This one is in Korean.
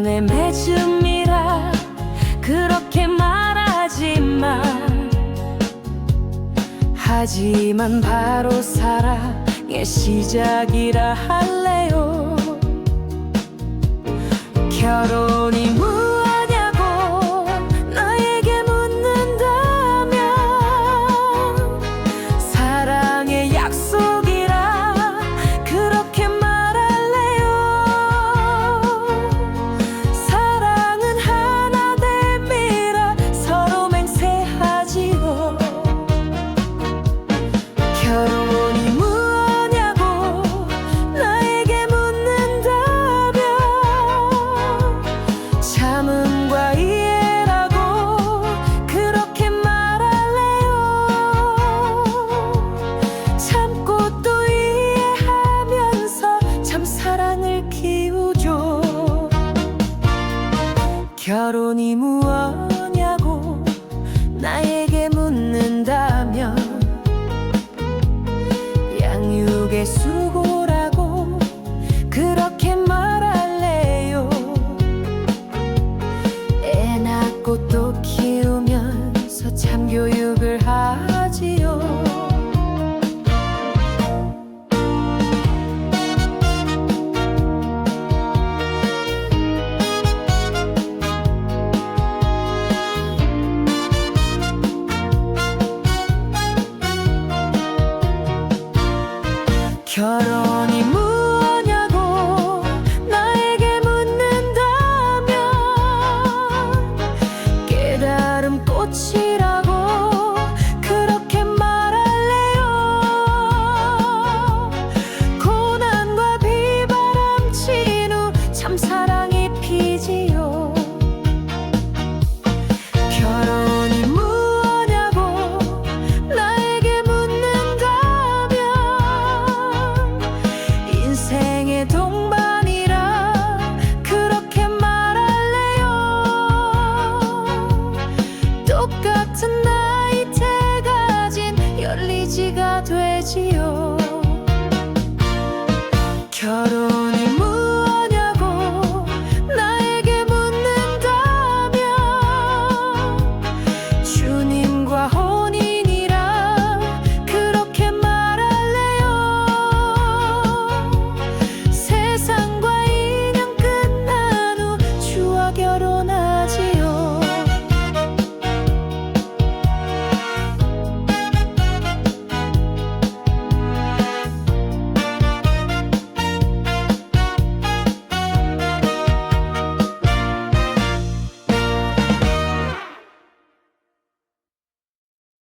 연의 맺음이라 그렇게 말하지만 하지만 바로 사랑의 시작이라 할래요. 결혼이 무 결혼이 무엇냐고 나에게 묻는다면 양육의 수 영원히 무 곁으로